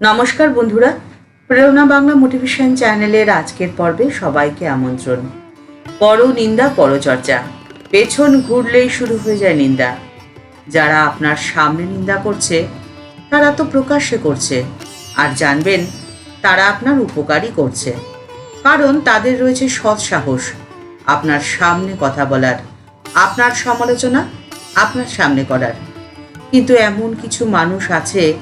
নমস্কার বন্ধুরা, প্রেরণা বাংলা মোটিভেশন চ্যানেলের আজকের পর্বে সবাইকে আমন্ত্রণ। পর নিন্দা পরচর্চা পেছন ঘুরলেই শুরু হয়ে যায় নিন্দা। যারা আপনার সামনে নিন্দা করছে, তারা তো প্রকাশ্যে করছে। আর জানবেন, তারা আপনার উপকারই করছে। কারণ তাদের রয়েছে সৎ সাহস। আপনার সামনে কথা বলার, আপনার সমালোচনা, আপনার সামনে করার। কিন্তু এমন কিছু মানুষ আছে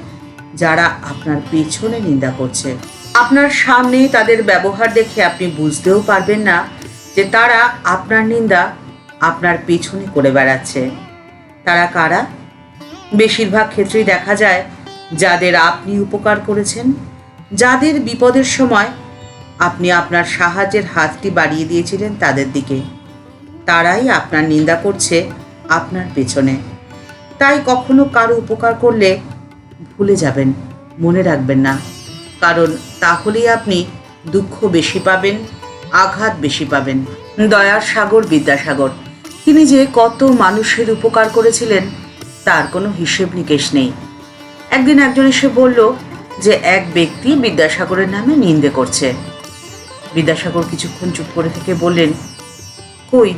যারা আপনার পেছনে নিন্দা করছে। আপনার সামনে তাদের ব্যবহার দেখে আপনি বুঝতেও পারবেন না যে তারা আপনার নিন্দা আপনার পেছনে করে বেড়াচ্ছে। তারা কারা? বেশিরভাগ ক্ষেত্রেই দেখা যায় যাদের আপনি উপকার করেছেন, যাদের বিপদের সময় আপনি আপনার সাহায্যের হাতটি বাড়িয়ে দিয়েছিলেন তাদের দিকে। তারাই আপনার নিন্দা করছে আপনার পেছনে। তাই কখনো কারও উপকার করলে ভুলে যাবেন, মনে রাখবেন না। কারণ তাহলেই আপনি দুঃখ বেশি পাবেন, আঘাত বেশি পাবেন। দয়ার সাগর, বিদ্যাসাগর, তিনি যে কত মানুষের উপকার করেছিলেন, তার কোনো হিসেব নিকেশ নেই। একদিন একজন এসে বলল যে, এক ব্যক্তি বিদ্যাসাগরের নামে নিন্দে করছে। বিদ্যাসাগর কিছুক্ষণ চুপ করে থেকে বললেন, কই,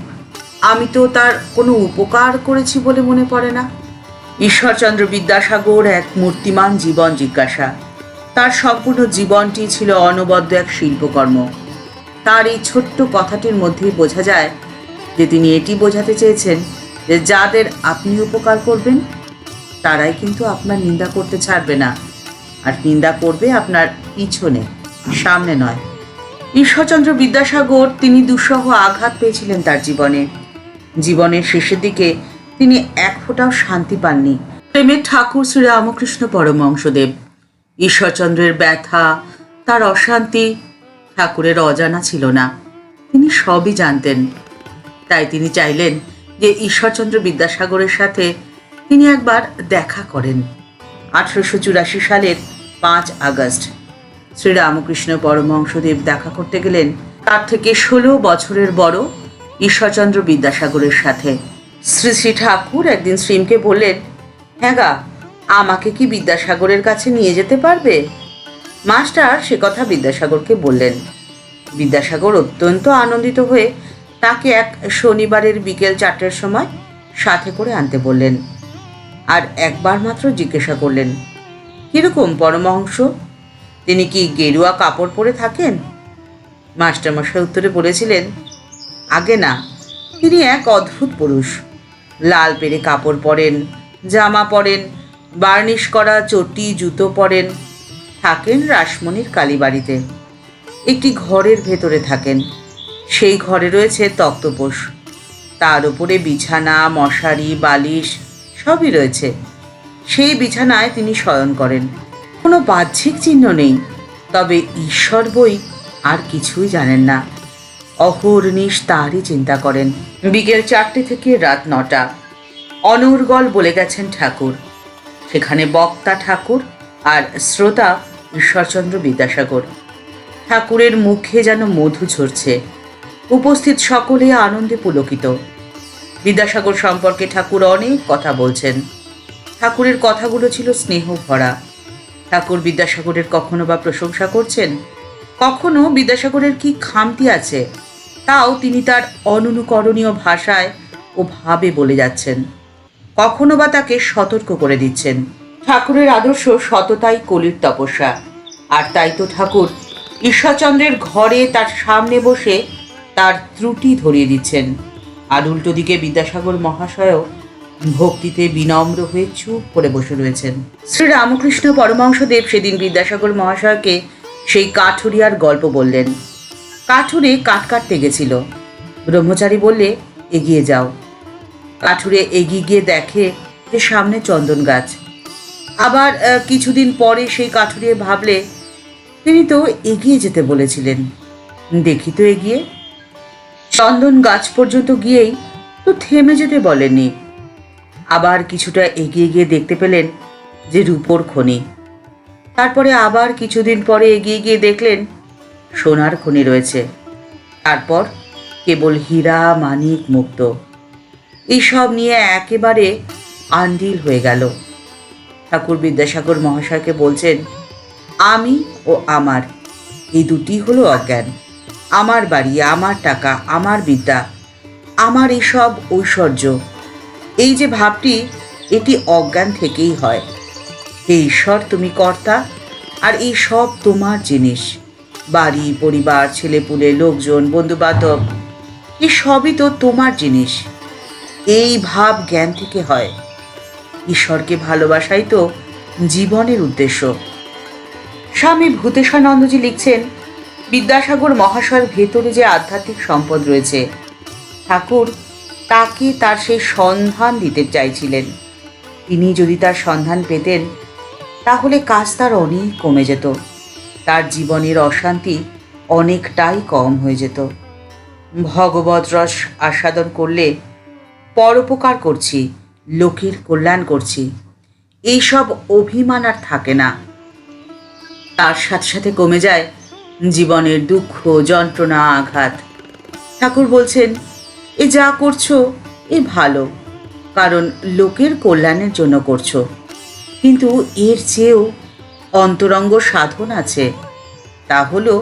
আমি তো তার কোনো উপকার করেছি বলে মনে পড়ে না? ঈশ্বরচন্দ্র বিদ্যাসাগর এক মূর্তিমান জীবন জিজ্ঞাসা। তার সম্পূর্ণ জীবনটি ছিল অনবদ্য এক শিল্পকর্ম। তার এই ছোট্ট কথাটির মধ্যেই বোঝা যায় যে তিনি এটি বোঝাতে চেয়েছেন যে যাদের আপনি উপকার করবেন, তারাই কিন্তু আপনার নিন্দা করতে ছাড়বে না। আর নিন্দা করবে আপনার পিছনে, সামনে নয়। ঈশ্বরচন্দ্র বিদ্যাসাগর তিনি দুঃসহ আঘাত পেয়েছিলেন তার জীবনে। জীবনের শেষের দিকে তিনি এক ফোঁটাও শান্তি পাননি। প্রেমের ঠাকুর শ্রী রামকৃষ্ণ পরমংশদেব ঈশ্বরচন্দ্রের ব্যথা, তার অশান্তি ঠাকুরের অজানা ছিল না। তিনি সবই জানতেন। তাই তিনি চাইলেন যে ঈশ্বরচন্দ্র বিদ্যাসাগরের সাথে তিনি একবার দেখা করেন। আঠারোশো চুরাশি সালের পাঁচ আগস্ট। শ্রীরামকৃষ্ণ পরমহংসদেব দেখা করতে গেলেন তার থেকে ষোলো বছরের বড় ঈশ্বরচন্দ্র বিদ্যাসাগরের সাথে। শ্রী শ্রী ঠাকুর একদিন শ্রীমকে বললেন হ্যাঁ গা, আমাকে কি বিদ্যাসাগরের কাছে নিয়ে যেতে পারবে? মাস্টার সে কথা বিদ্যাসাগরকে বললেন, বিদ্যাসাগর অত্যন্ত আনন্দিত হয়ে তাকে এক শনিবারের বিকেল চারটের সময় সাথে করে আনতে বললেন আর একবার মাত্র জিজ্ঞাসা করলেন, কীরকম পরমহংস? তিনি কি গেরুয়া কাপড় পরে থাকেন? মাস্টারমশাই উত্তরে বলেছিলেন, আগে না, তিনি এক অদ্ভুত পুরুষ। লাল পেরে কাপড় পরেন, জামা পরেন, বার্নিশ করা চটি, জুতো পরেন। থাকেন রাসমণির কালীবাড়িতে। একটি ঘরের ভেতরে থাকেন। সেই ঘরে রয়েছে তক্তপোষ। তার উপরে বিছানা, মশারি, বালিশ সবই রয়েছে। সেই বিছানায় তিনি শয়ন করেন। কোনো বাহ্যিক চিহ্ন নেই, তবে ঈশ্বর বই আর কিছুই জানেন না। অহর্নিশ তারই চিন্তা করেন। বিকেল চারটে থেকে রাত নটা। অনর্গল বলে গেছেন ঠাকুর। সেখানে বক্তা ঠাকুর আর শ্রোতা ঈশ্বরচন্দ্র বিদ্যাসাগর। ঠাকুরের মুখে যেন মধু ঝরছে। উপস্থিত সকলে আনন্দে পুলকিত। বিদ্যাসাগর সম্পর্কে ঠাকুর অনেক কথা বলছেন। ঠাকুরের কথাগুলো ছিল স্নেহ ভরা ঠাকুর বিদ্যাসাগরের কখনো বা প্রশংসা করছেন? কখনো বিদ্যাসাগরের কি খামতি আছে, তাও তিনি তার অননুকরণীয় ভাষায় ও ভাবে বলে যাচ্ছেন। কখনো বা তাকে সতর্ক করে দিচ্ছেন। ঠাকুরের আদর্শ সততাই কলির তপস্যা। আর তাই তো ঠাকুর ঈশ্বরচন্দ্রের ঘরে তার সামনে বসে তার ত্রুটি ধরিয়ে দিচ্ছেন। আর উল্টো দিকে বিদ্যাসাগর মহাশয়ও ভক্তিতে বিনম্র হয়ে চুপ করে বসে রয়েছেন। শ্রী রামকৃষ্ণ পরমাংশদেব সেদিন বিদ্যাসাগর মহাশয়কে সেই কাঠুরিয়ার গল্প বললেন। কাঠুরে কাঠ কাটতে গেছিল। ব্রহ্মচারী বললে, এগিয়ে যাও। কাঠুরে এগিয়ে গিয়ে দেখে যে সামনে চন্দন গাছ। আবার কিছুদিন পরে সেই কাঠুরিয়ে ভাবলে, তিনি তো এগিয়ে যেতে বলেছিলেন। দেখি তো এগিয়ে। চন্দন গাছ পর্যন্ত গিয়েই তো থেমে যেতে বলেননি। আবার কিছুটা এগিয়ে গিয়ে দেখতে পেলেন যে রূপোর খনি। তারপরে আবার কিছুদিন পরে এগিয়ে গিয়ে দেখলেন সোনার খনি রয়েছে। তারপর কেবল হীরা, মানিক, মুক্ত। এইসব নিয়ে একেবারে আন্ডিল হয়ে গেল। ঠাকুর বিদ্যাসাগর মহাশয়কে বলছেন, আমি ও আমার, এই দুটি হলো অজ্ঞান। আমার বাড়ি, আমার টাকা, আমার বিদ্যা, আমার এসব ঐশ্বর্য। এই যে ভাবটি, এটি অজ্ঞান থেকেই হয়। হে ঈশ্বর তুমি কর্তা, আর এই সব তোমার জিনিস। বাড়ি, পরিবার, ছেলেপুলে, লোকজন, বন্ধুবান্ধব এই সবই তো তোমার জিনিস। এই ভাব জ্ঞান থেকে হয়। ঈশ্বরকে ভালোবাসাই তো জীবনের উদ্দেশ্য। স্বামী ভূতেশানন্দজি লিখছেন, বিদ্যাসাগর মহাশয়ের ভেতরে যে আধ্যাত্মিক সম্পদ রয়েছে, ঠাকুর তাকে তার সেই সন্ধান দিতে চাইছিলেন। তিনি যদি তার সন্ধান পেতেন তাহলে কাজ তার অনেক কমে যেত। তার জীবনের অশান্তি অনেকটাই কম হয়ে যেত। ভগবত রস আস্বাদন করলে পরোপকার করছি, লোকের কল্যাণ করছি, এইসব অভিমান আর থাকে না। তার সাথে সাথে কমে যায় জীবনের দুঃখ, যন্ত্রণা, আঘাত। ঠাকুর বলছেন, এ যা করছ, এ ভালো, কারণ লোকের কল্যাণের জন্য করছ। কিন্তু এর চেয়েও অন্তরঙ্গ সাধন আছে। তা হল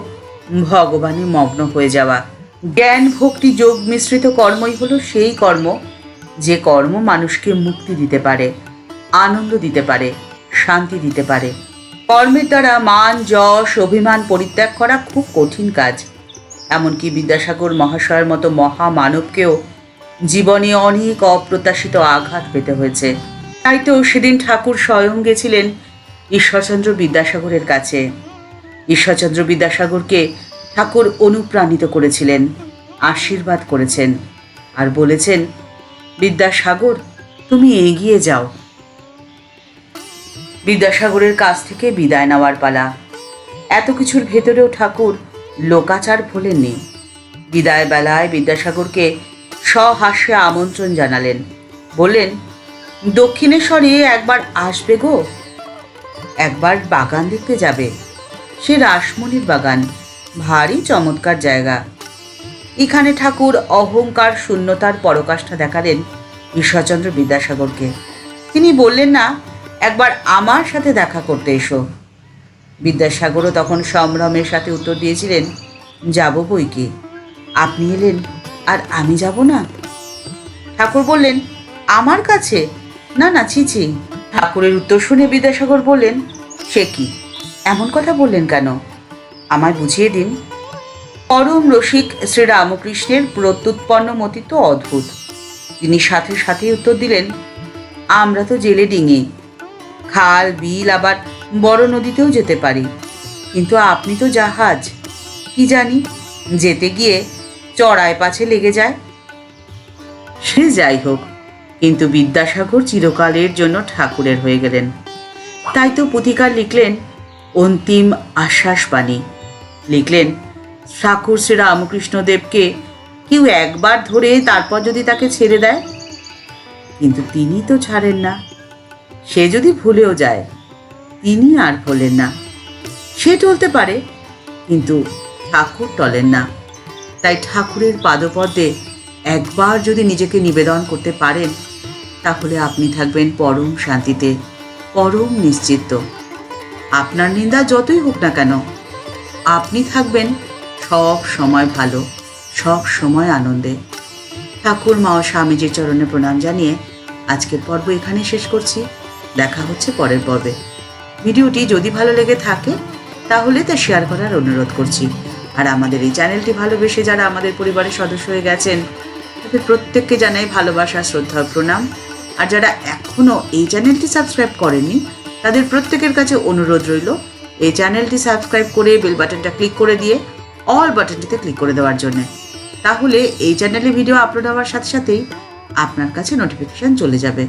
ভগবানে মগ্ন হয়ে যাওয়া। জ্ঞান ভক্তি যোগ মিশ্রিত কর্মই হলো সেই কর্ম, যে কর্ম মানুষকে মুক্তি দিতে পারে, আনন্দ দিতে পারে, শান্তি দিতে পারে। কর্মের দ্বারা মান, যশ, অভিমান পরিত্যাগ করা খুব কঠিন কাজ। এমনকি বিদ্যাসাগর মহাশয়ের মতো মহামানবকেও জীবনে অনেক অপ্রত্যাশিত আঘাত পেতে হয়েছে। তাই তো সেদিন ঠাকুর স্বয়ং গেছিলেন ঈশ্বরচন্দ্র বিদ্যাসাগরের কাছে। ঈশ্বরচন্দ্র বিদ্যাসাগরকে ঠাকুর অনুপ্রাণিত করেছিলেন, আশীর্বাদ করেছেন আর বলেছেন, বিদ্যাসাগর, তুমি এগিয়ে যাও। বিদ্যাসাগরের কাছ থেকে বিদায় নেওয়ার পালা। এত কিছুর ভেতরেও ঠাকুর লোকাচার ভোলেননি। বিদায় বেলায় বিদ্যাসাগরকে সহাস্যে আমন্ত্রণ জানালেন। বললেন দক্ষিণেশ্বরে একবার আসবে গো। একবার বাগান দেখতে যাবে। সে রাসমণির বাগান। ভারী চমৎকার জায়গা। এখানে ঠাকুর অহংকার শূন্যতার পরকাষ্ঠা দেখালেন ঈশ্বরচন্দ্র বিদ্যাসাগরকে। তিনি বললেন, না, একবার আমার সাথে দেখা করতে এসো। বিদ্যাসাগরও তখন সম্ভ্রমের সাথে উত্তর দিয়েছিলেন, যাব বই কি? আপনি এলেন আর আমি যাব না? ঠাকুর বললেন, আমার কাছে না না ছিছি ঠাকুরের উত্তর শুনে বিদ্যাসাগর বললেন, সে কি? এমন কথা বললেন কেন? আমায় বুঝিয়ে দিন। পরম রসিক শ্রীরামকৃষ্ণের প্রত্যুৎপন্ন মতি তো অদ্ভুত। তিনি সাথে সাথে উত্তর দিলেন, আমরা তো জেলে ডিঙি। খাল, বিল, আবার বড় নদীতেও যেতে পারি। কিন্তু আপনি তো জাহাজ। কি জানি, যেতে গিয়ে চড়ায় পাছে লেগে যায়? সে যাই হোক কিন্তু বিদ্যাসাগর চিরকালের জন্য ঠাকুরের হয়ে গেলেন। তাই তো পুথিকার লিখলেন অন্তিম আশ্বাস বাণী লিখলেন, ঠাকুর শ্রী রামকৃষ্ণদেবকে কেউ একবার ধরে তারপর যদি তাকে ছেড়ে দেয়? কিন্তু তিনি তো ছাড়েন না। সে যদি ভুলেও যায়, তিনি আর ভোলেন না। সে টলতে পারে, কিন্তু ঠাকুর টলেন না। তাই ঠাকুরের পাদপদ্মে একবার যদি নিজেকে নিবেদন করতে পারেন তাহলে আপনি থাকবেন পরম শান্তিতে। পরম নিশ্চিত। আপনার নিন্দা যতই হোক না কেন, আপনি থাকবেন সব সময় ভালো, সব সময় আনন্দে। ঠাকুর মা ও স্বামীজির চরণে প্রণাম জানিয়ে আজকের পর্ব এখানে শেষ করছি। দেখা হচ্ছে পরের পর্বে। ভিডিওটি যদি ভালো লেগে থাকে, তাহলে তা শেয়ার করার অনুরোধ করছি। আর আমাদের এই চ্যানেলটি ভালোবেসে যারা আমাদের পরিবারের সদস্য হয়ে গেছেন, তাদের প্রত্যেককে জানাই ভালোবাসা, শ্রদ্ধা, প্রণাম। আর যারা এখনও এই চ্যানেলটি সাবস্ক্রাইব করেনি, তাদের প্রত্যেকের কাছে অনুরোধ রইল, এই চ্যানেলটি সাবস্ক্রাইব করে বেল বাটনটা ক্লিক করে দিয়ে অল বাটনটিতে ক্লিক করে দেওয়ার জন্য। তাহলে এই চ্যানেলে ভিডিও আপলোড হওয়ার সাথে সাথেই আপনার কাছে নোটিফিকেশান চলে যাবে।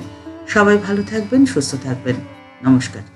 সবাই ভালো থাকবেন, সুস্থ থাকবেন। নমস্কার।